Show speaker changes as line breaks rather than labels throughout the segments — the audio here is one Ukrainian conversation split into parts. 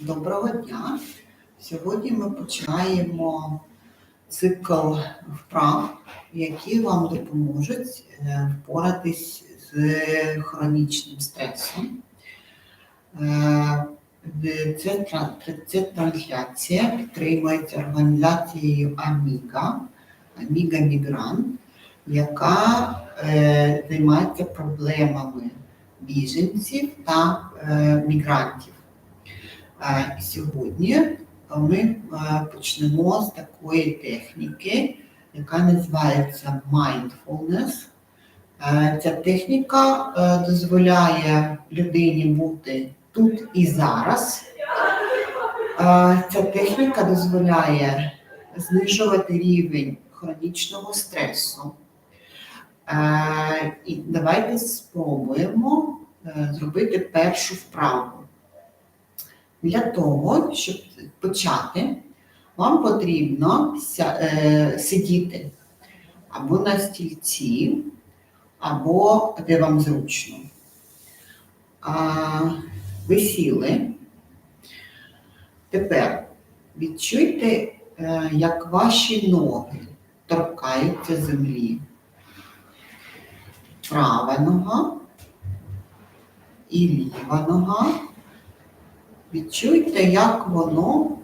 Доброго дня. Сьогодні ми починаємо цикл вправ, які вам допоможуть е, впоратись з хронічним стресом. Е, це трансляція підтримується організацією Аміга, Аміга Мігрант, яка е, займається проблемами біженців та мігрантів. Сьогодні ми почнемо з такої техніки, яка називається mindfulness. Ця техніка е, дозволяє людині бути тут і зараз. Ця техніка дозволяє знижувати рівень хронічного стресу. І давайте спробуємо е, зробити першу вправу. Для того, щоб почати, вам потрібно е, сидіти або на стільці, або де вам зручно. Ви сіли. Тепер відчуйте, е, як ваші ноги торкаються землі. Права нога і ліва нога. Відчуйте, як воно,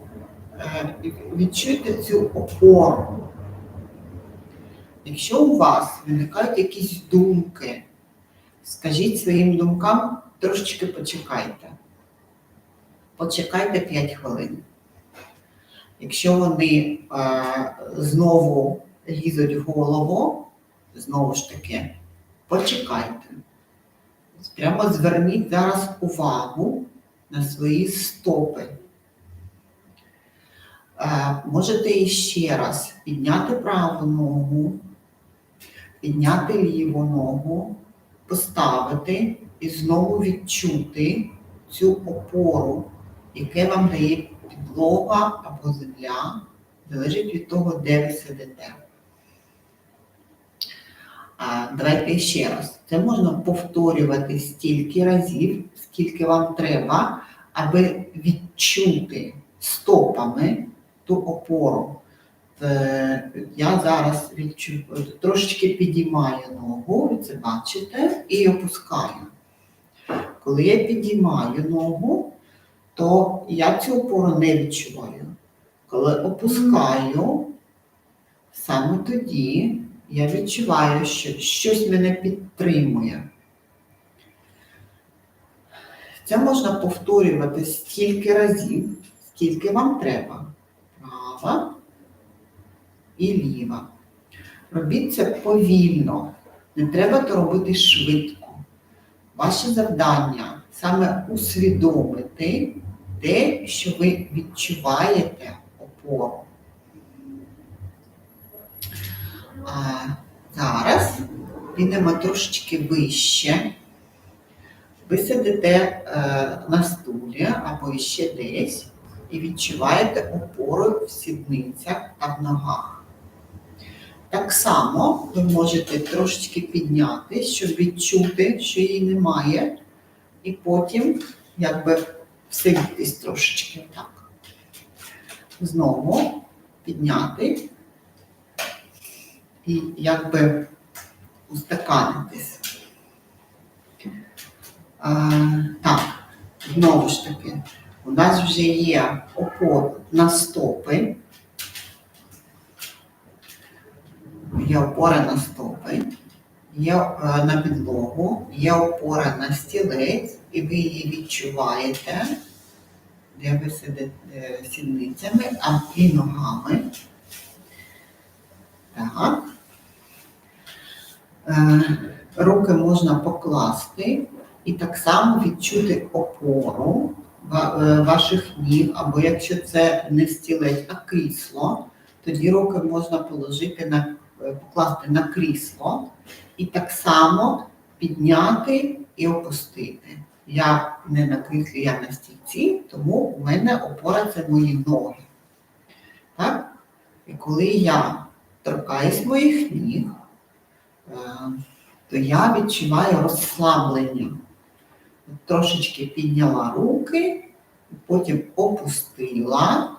е, відчуйте цю опору. Якщо у вас виникають якісь думки, скажіть своїм думкам, трошечки почекайте. Почекайте 5 хвилин. Якщо вони е, знову лізуть в голову, знову ж таки, почекайте. Прямо зверніть зараз увагу на свої стопи. Е, Можете іще раз підняти праву ногу, підняти ліву ногу, поставити і знову відчути цю опору, яке вам дає підлога або земля, залежить від того, де ви сидите. Давайте ще раз. Це можна повторювати стільки разів, скільки вам треба, аби відчути стопами ту опору. Е, Я зараз відчу... трошечки підіймаю ногу, ви це бачите, і опускаю. Коли я підіймаю ногу, то я цю опору не відчуваю. Коли опускаю, саме тоді я відчуваю, що щось мене підтримує. Це можна повторювати стільки разів, скільки вам треба. Права і ліва. Робіть це повільно. Не треба то робити швидко. Ваше завдання саме усвідомити те, що ви відчуваєте опору. А зараз підемо трошечки вище. Ви сидите е, на стулі або ще десь і відчуваєте опору в сідницях та в ногах. Так само ви можете трошечки піднятись, щоб відчути, що її немає, і потім якби всидітись трошечки так. Знову підняти і якби устаканитись. А, так, знову ж таки, у нас вже є опор на стопи. Є опора на стопи, є е, на підлогу, є опора на стілець, і ви її відчуваєте, де ви сидите е, сідницями, а і ногами. Так. Е, Руки можна покласти і так само відчути опору е, ваших ніг, або якщо це не стілець, а крісло, тоді руки можна положити на, е, покласти на крісло і так само підняти і опустити. Я не на кріслі, я на стільці, тому у мене опора це мої ноги. Так? І коли я торкаюсь моїх ніг, е, то я відчуваю розслаблення. Трошечки підняла руки потім опустила.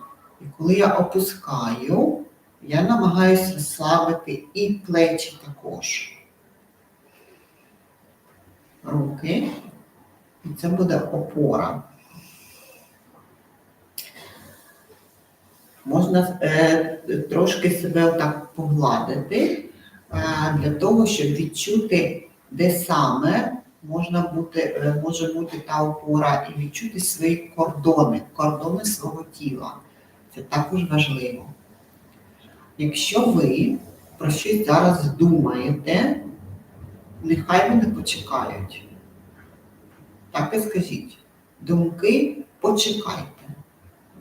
І коли я опускаю, я намагаюся розслабити і плечі також. Руки. І це буде опора. Можна е, трошки себе отак погладити е, для того, щоб відчути, де саме можна бути, е, може бути та опора, і відчути свої кордони, кордони свого тіла. Це також важливо. Якщо ви про щось зараз думаєте, нехай вони почекають. Так і скажіть. Думки почекайте.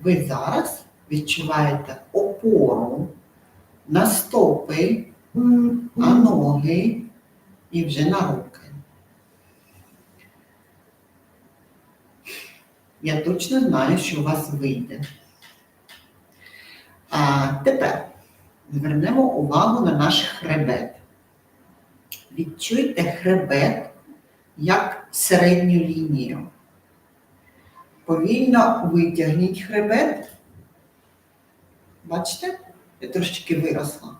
Ви зараз відчуваєте опору на стопи, на ноги і вже на руки. Я точно знаю, що у вас вийде. А тепер звернемо увагу на наш хребет. Відчуйте хребет як середню лінію. Повільно витягніть хребет. Бачите? Я трошечки виросла.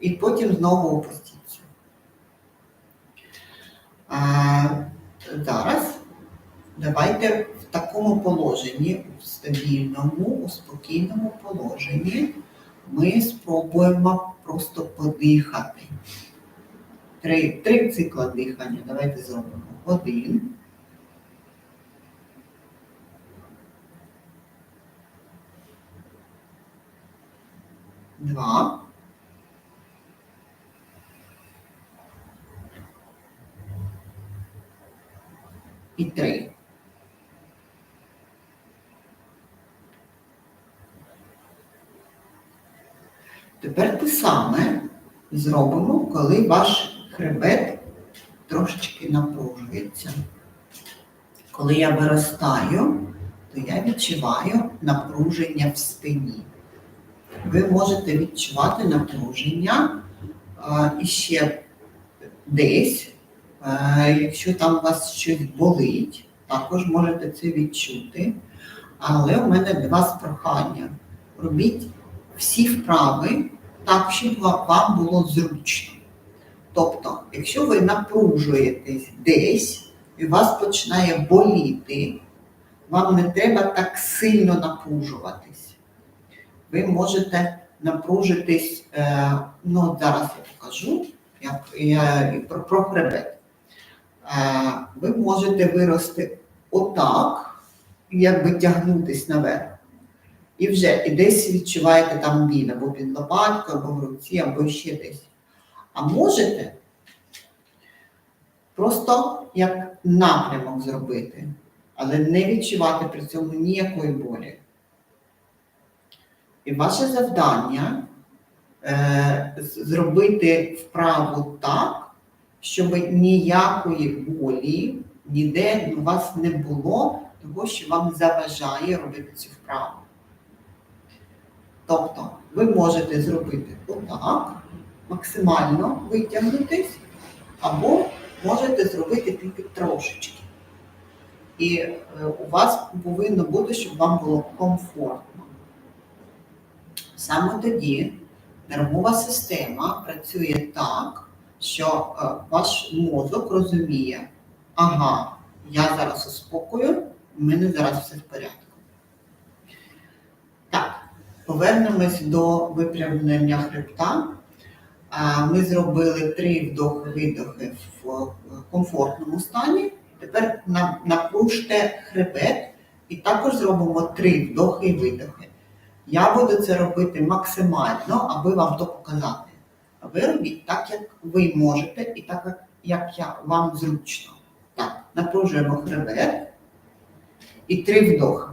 І потім знову опустіться. Давайте в такому положенні, у стабільному, у спокійному положенні, ми спробуємо просто подихати. Три, три цикла дихання. Давайте зробимо. Один. Два. І три. Тепер те саме зробимо, коли ваш хребет трошечки напружується. Коли я виростаю, то я відчуваю напруження в спині. Ви можете відчувати напруження а, іще десь, якщо там у вас щось болить, також можете це відчути. Але у мене для вас прохання. Робіть всі вправи так, щоб вам було зручно. Тобто, якщо ви напружуєтесь десь і вас починає боліти, вам не треба так сильно напружуватись. Ви можете напружитись, е, ну зараз я покажу, як я про, про хребет. Е, ви можете вирости отак, якби тягнутись наверх. І вже і десь відчуваєте там біль або під лопаткою, або в руці, або ще десь. А можете просто як напрямок зробити, але не відчувати при цьому ніякої болі. І ваше завдання е, зробити вправу так, щоб ніякої болі ніде у вас не було, того, що вам заважає робити цю вправу. Тобто ви можете зробити отак, максимально витягнутись, або можете зробити тільки трошечки. І е, у вас повинно бути, щоб вам було комфортно. Саме тоді нервова система працює так, що е, ваш мозок розуміє, ага, я зараз у в мене зараз все в порядку. Так, повернемось до випрямлення хребта. Ми зробили три вдохи-видохи в комфортному стані. Тепер напружте хребет і також зробимо три вдохи і видохи. Я буду це робити максимально, аби вам то показати. А ви робіть так, як ви можете, і так, як- я, вам зручно. Так, напружуємо хребет і три вдохи.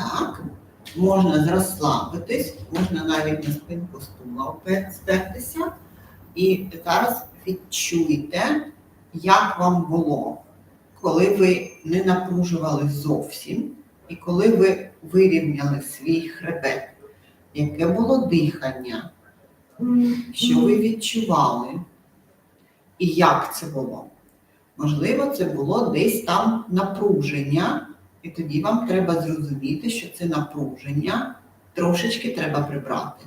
Так. Можна розслабитись, можна навіть на спинку стула спертися. І зараз відчуйте, як вам було, коли ви не напружували зовсім, і коли ви вирівняли свій хребет, яке було дихання, що ви відчували, і як це було. Можливо, це було десь там напруження, і тоді вам треба зрозуміти, що це напруження трошечки треба прибрати.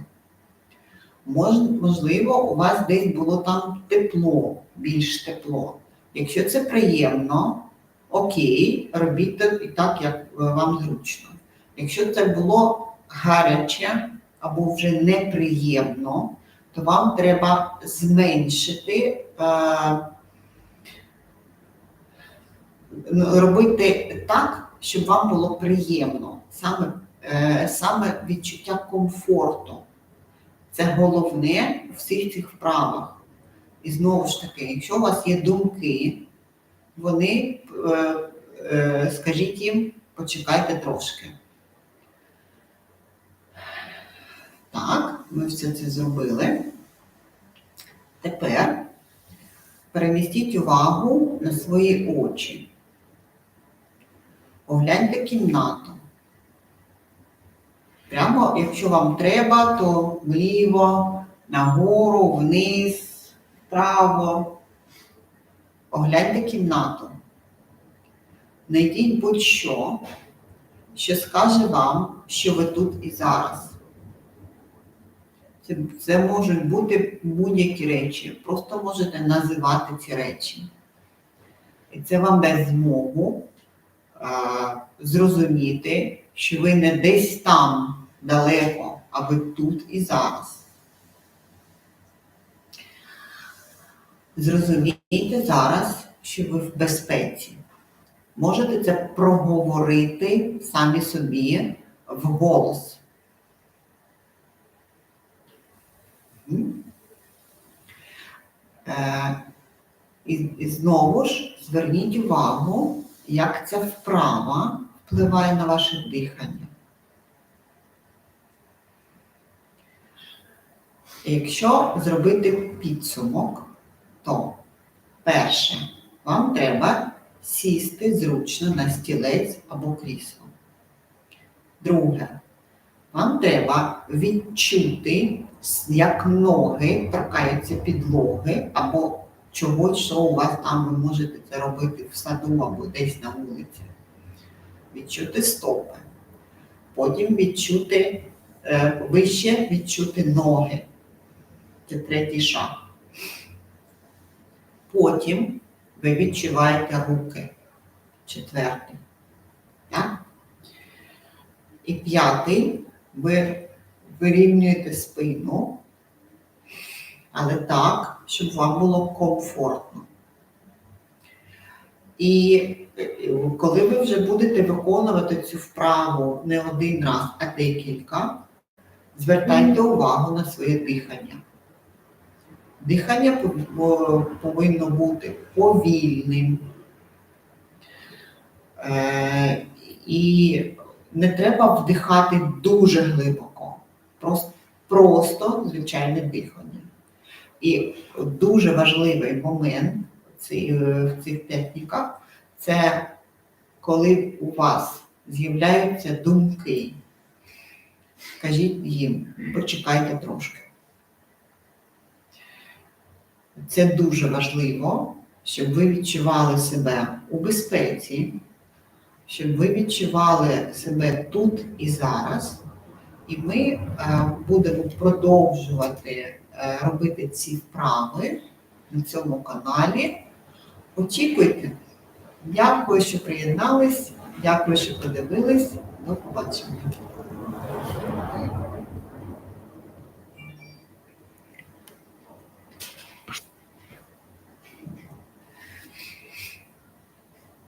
Мож- Можливо, у вас десь було там тепло, більш тепло. Якщо це приємно, окей, робіть так як е, вам зручно. Якщо це було гаряче або вже неприємно, то вам треба зменшити, е, робити так, щоб вам було приємно, саме, е, саме відчуття комфорту. Це головне у всіх цих вправах. І знову ж таки, якщо у вас є думки, вони, е, е, скажіть їм, почекайте трошки. Так, ми все це зробили. Тепер перемістіть увагу на свої очі. Огляньте кімнату. Прямо, якщо вам треба, то вліво, нагору, вниз, вправо. Огляньте кімнату. Знайдіть будь-що, що скаже вам, що ви тут і зараз. Це, це можуть бути будь-які речі. Просто можете називати ці речі. І це вам дасть змогу зрозуміти, що ви не десь там далеко, а ви тут і зараз. Зрозумійте зараз, що ви в безпеці. Можете це проговорити самі собі вголос. М? Е, і знову ж зверніть увагу, як ця вправа впливає на ваше дихання. Якщо зробити підсумок, то перше, вам треба сісти зручно на стілець або крісло. Друге, вам треба відчути, як ноги торкаються підлоги або чогось, що у вас там ви можете це робити в саду або десь на вулиці. Відчути стопи. Потім відчути е, вище відчути ноги. Це третій шаг. Потім ви відчуваєте руки. Четвертий. Так? І п'ятий ви вирівнюєте спину, але так, щоб вам було комфортно. І е, коли ви вже будете виконувати цю вправу не один раз, а декілька, звертайте увагу на своє дихання. Дихання повинно бути повільним. Е, і не треба вдихати дуже глибоко, просто, просто звичайне дихання. І дуже важливий момент в цій- цих техніках це коли у вас з'являються думки. Кажіть їм, почекайте трошки. Це дуже важливо, щоб ви відчували себе у безпеці, щоб ви відчували себе тут і зараз. І ми е, будемо продовжувати е, робити ці вправи на цьому каналі. Очікуйте. Дякую, що приєднались. Дякую, що подивились. До побачення.